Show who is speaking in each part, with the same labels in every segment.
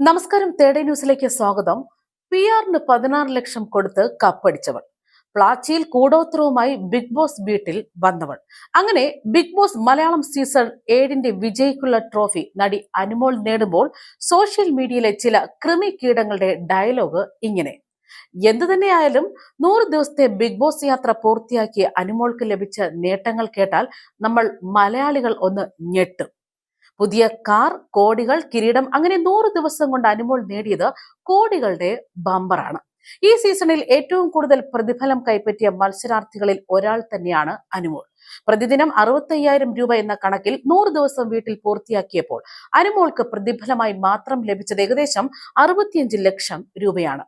Speaker 1: നമസ്കാരം തേർഡേ ന്യൂസിലേക്ക് സ്വാഗതം. പി ആറിന് പതിനാറ് ലക്ഷം കൊടുത്ത് കപ്പടിച്ചവൾ. പ്ലാച്ചിയിൽ കൂടോത്രവുമായി ബിഗ് ബോസ് വീട്ടിൽ വന്നവൾ. അങ്ങനെ ബിഗ് ബോസ് മലയാളം സീസൺ ഏഴിന്റെ വിജയിക്കുള്ള ട്രോഫി നടി അനുമോൾ നേടുമ്പോൾ സോഷ്യൽ മീഡിയയിലെ ചില കൃമി കീടങ്ങളുടെ ഡയലോഗ് ഇങ്ങനെ. എന്തു തന്നെയായാലും നൂറ് ദിവസത്തെ ബിഗ് ബോസ് യാത്ര പൂർത്തിയാക്കിയ അനുമോൾക്ക് ലഭിച്ച നേട്ടങ്ങൾ കേട്ടാൽ നമ്മൾ മലയാളികൾ ഒന്ന് ഞെട്ടും. പുതിയ കാർ കോടികൾ കിരീടം അങ്ങനെ നൂറ് ദിവസം കൊണ്ട് അനുമോൾ നേടിയത് കോടികളുടെ ബമ്പറാണ് ഈ സീസണിൽ ഏറ്റവും കൂടുതൽ പ്രതിഫലം കൈപ്പറ്റിയ മത്സരാർത്ഥികളിൽ ഒരാൾ തന്നെയാണ് അനുമോൾ. പ്രതിദിനം അറുപത്തയ്യായിരം രൂപ എന്ന കണക്കിൽ നൂറ് ദിവസം വീട്ടിൽ പൂർത്തിയാക്കിയപ്പോൾ അനുമോൾക്ക് പ്രതിഫലമായി മാത്രം ലഭിച്ചത് ഏകദേശം അറുപത്തിയഞ്ച് ലക്ഷം രൂപയാണ്.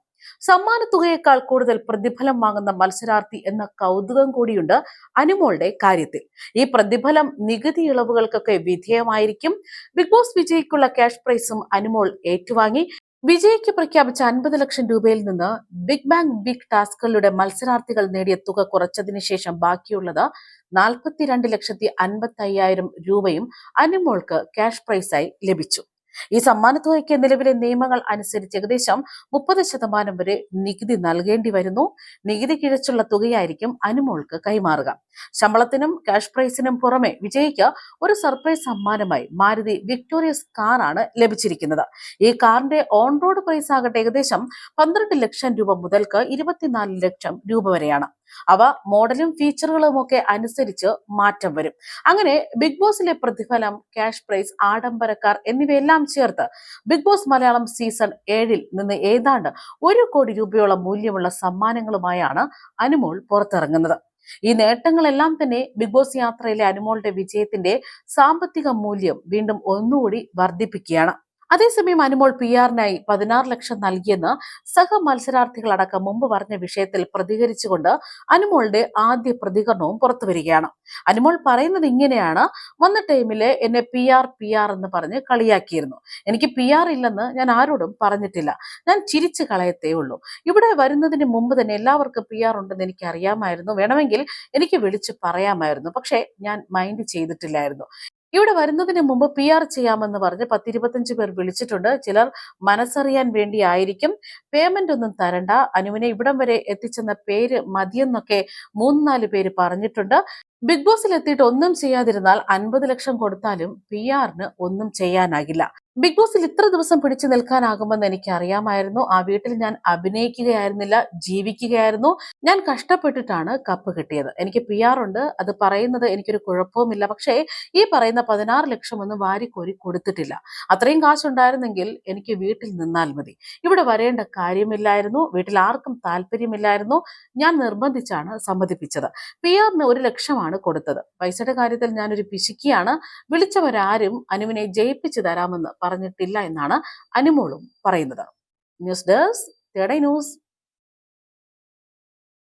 Speaker 1: സമ്മാന തുകയേക്കാൾ കൂടുതൽ പ്രതിഫലം വാങ്ങുന്ന മത്സരാർത്ഥി എന്ന കൗതുകം കൂടിയുണ്ട് അനുമോളുടെ കാര്യത്തിൽ. ഈ പ്രതിഫലം നികുതി ഇളവുകൾക്കൊക്കെ വിധേയമായിരിക്കും. ബിഗ് ബോസ് വിജയിക്കുള്ള ക്യാഷ് പ്രൈസും അനുമോൾ ഏറ്റുവാങ്ങി. വിജയിക്ക് പ്രഖ്യാപിച്ച അൻപത് ലക്ഷം രൂപയിൽ നിന്ന് ബിഗ് ബാങ് ബിഗ് ടാസ്കുകളുടെ മത്സരാർത്ഥികൾ നേടിയ തുക കുറച്ചതിന് ശേഷം ബാക്കിയുള്ളത് നാൽപ്പത്തിരണ്ട് ലക്ഷത്തി അൻപത്തി അയ്യായിരം രൂപയും അനുമോൾക്ക് ക്യാഷ് പ്രൈസായി ലഭിച്ചു. ഈ സമ്മാനത്തുകയ്ക്ക് നിലവിലെ നിയമങ്ങൾ അനുസരിച്ച് ഏകദേശം മുപ്പത് ശതമാനം വരെ നികുതി നൽകേണ്ടി വരുന്നു. നികുതി കിഴച്ചുള്ള തുകയായിരിക്കും അനുമോൾക്ക് കൈമാറുക. ശമ്പളത്തിനും ക്യാഷ് പ്രൈസിനും പുറമെ വിജയിക്ക് ഒരു സർപ്രൈസ് സമ്മാനമായി മാരുതി വിക്ടോറിയസ് കാറാണ് ലഭിച്ചിരിക്കുന്നത്. ഈ കാറിന്റെ ഓൺ റോഡ് പ്രൈസ് ആകട്ടെ ഏകദേശം പന്ത്രണ്ട് ലക്ഷം രൂപ മുതൽക്ക് ഇരുപത്തിനാല് ലക്ഷം രൂപ വരെയാണ്. അവ മോഡലും ഫീച്ചറുകളും ഒക്കെ അനുസരിച്ച് മാറ്റം വരും. അങ്ങനെ ബിഗ് ബോസിലെ പ്രതിഫലം ക്യാഷ് പ്രൈസ് ആഡംബരക്കാർ എന്നിവയെല്ലാം ചേർത്ത് ബിഗ് ബോസ് മലയാളം സീസൺ ഏഴിൽ നിന്ന് ഏതാണ്ട് ഒരു കോടി രൂപയോളം മൂല്യമുള്ള സമ്മാനങ്ങളുമായാണ് അനുമോൾ പുറത്തിറങ്ങുന്നത്. ഈ നേട്ടങ്ങളെല്ലാം തന്നെ ബിഗ് ബോസ് യാത്രയിലെ അനുമോളുടെ വിജയത്തിന്റെ സാമ്പത്തിക മൂല്യം വീണ്ടും ഒന്നുകൂടി വർദ്ധിപ്പിക്കുകയാണ്. അതേസമയം അനുമോൾ പി ആറിനായി പതിനാറ് ലക്ഷം നൽകിയെന്ന് സഹ മത്സരാർത്ഥികളടക്കം മുമ്പ് പറഞ്ഞ വിഷയത്തിൽ പ്രതികരിച്ചുകൊണ്ട് അനുമോളുടെ ആദ്യ പ്രതികരണവും പുറത്തുവരികയാണ്. അനുമോൾ പറയുന്നത് ഇങ്ങനെയാണ്. വന്ന ടൈമിൽ എന്നെ പി ആർ പി ആർ എന്ന് പറഞ്ഞ് കളിയാക്കിയിരുന്നു. എനിക്ക് പി ആർ ഇല്ലെന്ന് ഞാൻ ആരോടും പറഞ്ഞിട്ടില്ല. ഞാൻ ചിരിച്ചു കളയത്തേ ഉള്ളൂ. ഇവിടെ വരുന്നതിന് മുമ്പ് തന്നെ എല്ലാവർക്കും പി ആർ ഉണ്ടെന്ന് എനിക്ക് അറിയാമായിരുന്നു വേണമെങ്കിൽ എനിക്ക് വിളിച്ച് പറയാമായിരുന്നു. പക്ഷേ ഞാൻ മൈൻഡ് ചെയ്തിട്ടില്ലായിരുന്നു. ഇവിടെ വരുന്നതിന് മുമ്പ് പി ആർ ചെയ്യാമെന്ന് പറഞ്ഞ് പത്തിരുപത്തഞ്ച് പേർ വിളിച്ചിട്ടുണ്ട്. ചിലർ മനസ്സറിയാൻ വേണ്ടി ആയിരിക്കും. പേയ്മെന്റ് ഒന്നും തരണ്ട. അനുവിനെ ഇവിടം വരെ എത്തിച്ചെന്ന പേര് മതിയെന്നൊക്കെ മൂന്നാൽ നാല് പേര് പറഞ്ഞിട്ടുണ്ട്. ബിഗ് ബോസിൽ എത്തിയിട്ട് ഒന്നും ചെയ്യാതിരുന്നാൽ അൻപത് ലക്ഷം കൊടുത്താലും പി ആറിന് ഒന്നും ചെയ്യാനാകില്ല. ബിഗ് ബോസിൽ ഇത്ര ദിവസം പിടിച്ചു നിൽക്കാനാകുമെന്ന് എനിക്ക് അറിയാമായിരുന്നു ആ വീട്ടിൽ ഞാൻ അഭിനയിക്കുകയായിരുന്നില്ല ജീവിക്കുകയായിരുന്നു. ഞാൻ കഷ്ടപ്പെട്ടിട്ടാണ് കപ്പ് കിട്ടിയത്. എനിക്ക് പി ഉണ്ട്. അത് പറയുന്നത് എനിക്കൊരു കുഴപ്പവുമില്ല. പക്ഷേ ഈ പറയുന്ന പതിനാറ് ലക്ഷം ഒന്നും വാരിക്കോരി കൊടുത്തിട്ടില്ല. അത്രയും കാശുണ്ടായിരുന്നെങ്കിൽ എനിക്ക് വീട്ടിൽ നിന്നാൽ മതി. ഇവിടെ വരേണ്ട കാര്യമില്ലായിരുന്നു. വീട്ടിൽ ആർക്കും താല്പര്യമില്ലായിരുന്നു. ഞാൻ നിർബന്ധിച്ചാണ് സമ്മതിപ്പിച്ചത്. പി ആറിന് ഒരു ലക്ഷമാണ് കൊടുത്തത്. പൈസയുടെ കാര്യത്തിൽ ഞാനൊരു പിശുക്കിയാണ്. വിളിച്ചവരാരും അനുവിനെ ജയിപ്പിച്ചു തരാമെന്ന് പറഞ്ഞിട്ടില്ല എന്നാണ് അനുമോളും പറയുന്നത്. ന്യൂസ് ഡെസ്ക് തേടൈ ന്യൂസ്.